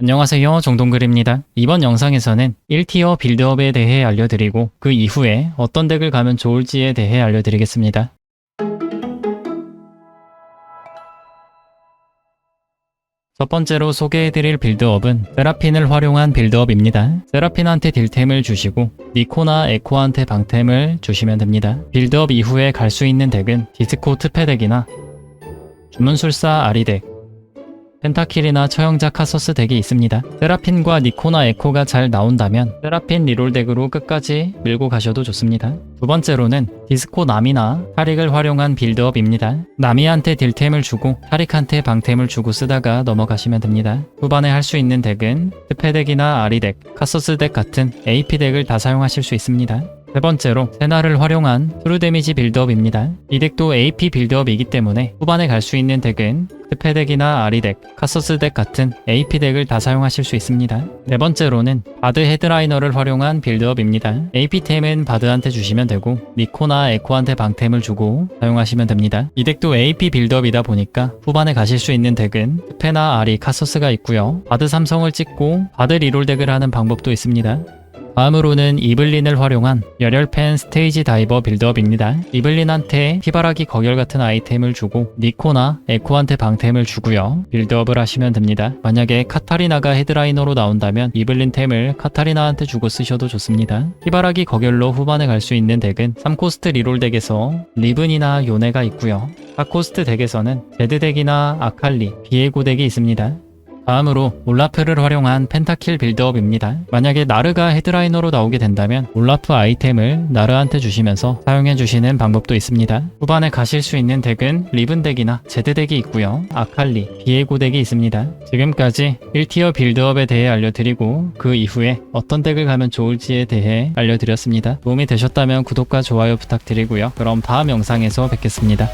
안녕하세요 정동글입니다. 이번 영상에서는 1티어 빌드업에 대해 알려드리고 그 이후에 어떤 덱을 가면 좋을지에 대해 알려드리겠습니다. 첫 번째로 소개해드릴 빌드업은 세라핀을 활용한 빌드업입니다. 세라핀한테 딜템을 주시고 니코나 에코한테 방템을 주시면 됩니다. 빌드업 이후에 갈 수 있는 덱은 디스코 트페덱이나 주문술사 아리덱, 펜타킬이나 처형자 카서스 덱이 있습니다. 세라핀과 니코나 에코가 잘 나온다면 세라핀 리롤 덱으로 끝까지 밀고 가셔도 좋습니다. 두 번째로는 디스코 나미나 타릭을 활용한 빌드업입니다. 나미한테 딜템을 주고 타릭한테 방템을 주고 쓰다가 넘어가시면 됩니다. 후반에 할 수 있는 덱은 스페 덱이나 아리 덱, 카서스 덱 같은 AP 덱을 다 사용하실 수 있습니다. 세 번째로 세나를 활용한 트루 데미지 빌드업입니다. 이 덱도 AP 빌드업이기 때문에 후반에 갈 수 있는 덱은 스페 덱이나 아리 덱, 카서스 덱 같은 AP 덱을 다 사용하실 수 있습니다. 네 번째로는 바드 헤드라이너를 활용한 빌드업입니다. AP템은 바드한테 주시면 되고 니코나 에코한테 방템을 주고 사용하시면 됩니다. 이 덱도 AP 빌드업이다 보니까 후반에 가실 수 있는 덱은 스페나 아리, 카서스가 있고요. 바드 삼성을 찍고 바드 리롤 덱을 하는 방법도 있습니다. 다음으로는 이블린을 활용한 열혈팬 스테이지 다이버 빌드업입니다. 이블린한테 피바라기 거결 같은 아이템을 주고 니코나 에코한테 방템을 주고요. 빌드업을 하시면 됩니다. 만약에 카타리나가 헤드라이너로 나온다면 이블린 템을 카타리나한테 주고 쓰셔도 좋습니다. 피바라기 거결로 후반에 갈 수 있는 덱은 3코스트 리롤 덱에서 리븐이나 요네가 있고요. 4코스트 덱에서는 제드 덱이나 아칼리, 비에고 덱이 있습니다. 다음으로 올라프를 활용한 펜타킬 빌드업입니다. 만약에 나르가 헤드라이너로 나오게 된다면 올라프 아이템을 나르한테 주시면서 사용해 주시는 방법도 있습니다. 후반에 가실 수 있는 덱은 리븐 덱이나 제드 덱이 있고요. 아칼리, 비에고 덱이 있습니다. 지금까지 1티어 빌드업에 대해 알려드리고 그 이후에 어떤 덱을 가면 좋을지에 대해 알려드렸습니다. 도움이 되셨다면 구독과 좋아요 부탁드리고요. 그럼 다음 영상에서 뵙겠습니다.